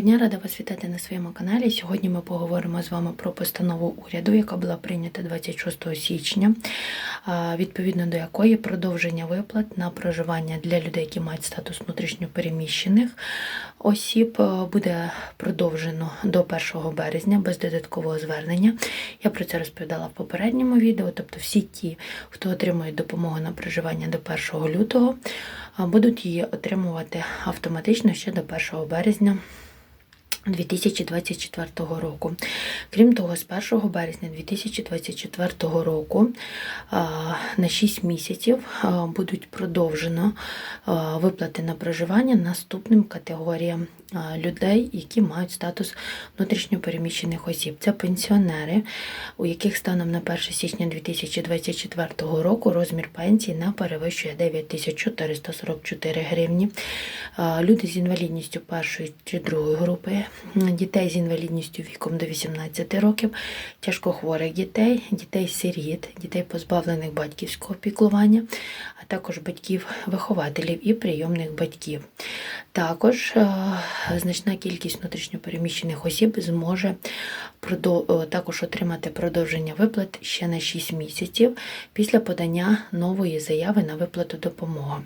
Дня, рада вас вітати на своєму каналі. Сьогодні ми поговоримо з вами про постанову уряду, яка була прийнята 26 січня, відповідно до якої продовження виплат на проживання для людей, які мають статус внутрішньопереміщених осіб, буде продовжено до 1 березня без додаткового звернення. Я про це розповідала в попередньому відео. Тобто, всі ті, хто отримує допомогу на проживання до 1 лютого, будуть її отримувати автоматично ще до 1 березня. 2024 року. Крім того, з 1 березня 2024 року на 6 місяців будуть продовжено виплати на проживання наступним категоріям людей, які мають статус внутрішньопереміщених осіб. Це пенсіонери, у яких станом на 1 січня 2024 року розмір пенсії не перевищує 9444 гривні. Люди з інвалідністю першої чи другої групи, дітей з інвалідністю віком до 18 років, тяжкохворих дітей, дітей-сиріт, дітей позбавлених батьківського піклування, а також батьків-вихователів і прийомних батьків. Також е, значна кількість внутрішньопереміщених осіб зможе е, також отримати продовження виплат ще на 6 місяців після подання нової заяви на виплату допомоги.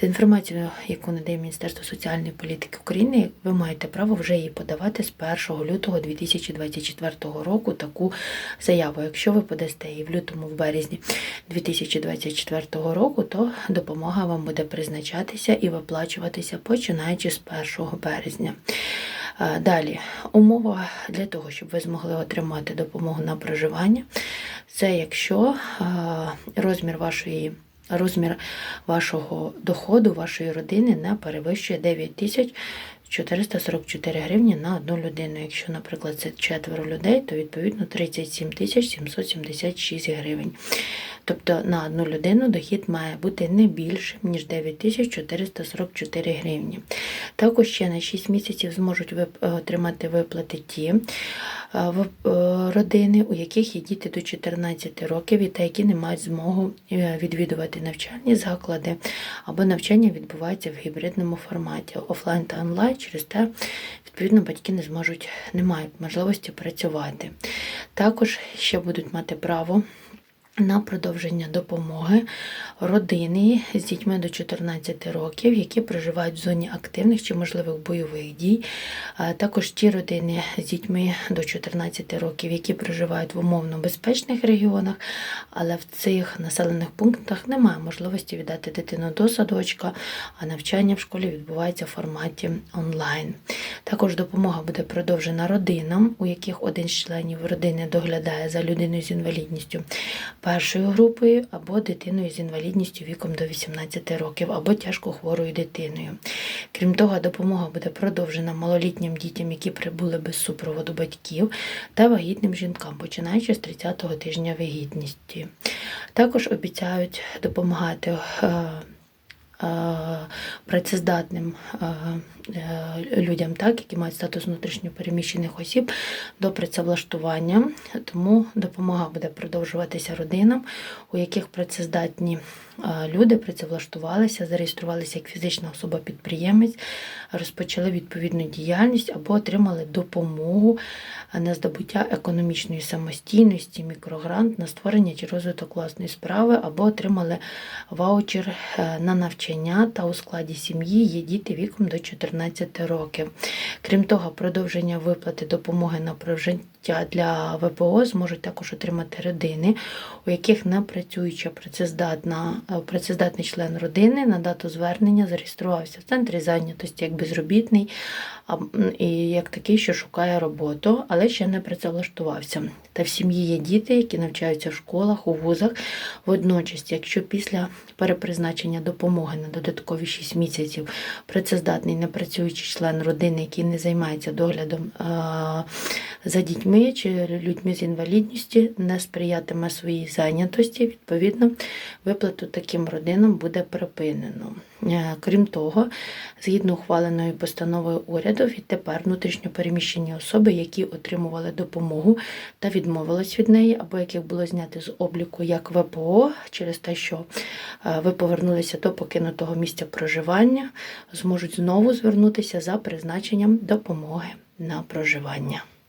За інформацією, яку надає Міністерство соціальної політики України, ви маєте право вже її подавати з 1 лютого 2024 року таку заяву. Якщо ви подасте її в лютому, в березні 2024 року, то допомога вам буде призначатися і виплачуватися починаючи з 1 березня. Далі, умова для того, щоб ви змогли отримати допомогу на проживання, це якщо розмір вашої розмір вашого доходу, вашої родини не перевищує 9 тисяч 444 гривні на одну людину. Якщо, наприклад, це четверо людей, то відповідно 37 тисяч 776 гривень. Тобто на одну людину дохід має бути не більшим, ніж 9444 гривні. Також ще на 6 місяців зможуть отримати виплати ті е, е, родини, у яких є діти до 14 років і та які не мають змогу е, відвідувати навчальні заклади або навчання відбувається в гібридному форматі офлайн та онлайн. Через те, відповідно, батьки не зможуть, не мають можливості працювати. Також ще будуть мати право на продовження допомоги родини з дітьми до 14 років, які проживають в зоні активних чи можливих бойових дій. Також ті родини з дітьми до 14 років, які проживають в умовно безпечних регіонах, але в цих населених пунктах немає можливості віддати дитину до садочка, а навчання в школі відбувається в форматі онлайн. Також допомога буде продовжена родинам, у яких один з членів родини доглядає за людиною з інвалідністю першою групою або дитиною з інвалідністю віком до 18 років, або тяжко хворою дитиною. Крім того, допомога буде продовжена малолітнім дітям, які прибули без супроводу батьків, та вагітним жінкам, починаючи з 30-го тижня вагітності. Також обіцяють допомагати. Е, Працездатним е, е, людям, так, які мають статус внутрішньопереміщених осіб до працевлаштування, тому допомога буде продовжуватися родинам, у яких працездатні люди працевлаштувалися, зареєструвалися як фізична особа-підприємець, розпочали відповідну діяльність або отримали допомогу на здобуття економічної самостійності, мікрогрант на створення чи розвиток власної справи, або отримали ваучер е, на навчання та у складі сім'ї є діти віком до 14 років. Крім того, продовження виплати допомоги на прожиття для ВПО зможуть також отримати родини, у яких не працююча працездатна, е, працездатний член родини на дату звернення зареєструвався в центрі зайнятості як безробітний і як такий, що шукає роботу, але ще не працевлаштувався. Та в сім'ї є діти, які навчаються в школах, у вузах. Водночас, якщо після перепризначення допомоги на додаткові 6 місяців працездатний непрацюючий член родини, який не займається доглядом е, за дітьми чи людьми з інвалідністю, не сприятиме своїй зайнятості, відповідно, виплату таким родинам буде припинено. Е, Крім того, згідно ухваленої постановою уряду, відтепер внутрішньо переміщені особи, які отримували допомогу та відмовились від неї, або яких було знято з обліку як ВПО через те, що е, ви повернулися до покинутого місця проживання, зможуть знову звернутися за призначенням допомоги на проживання.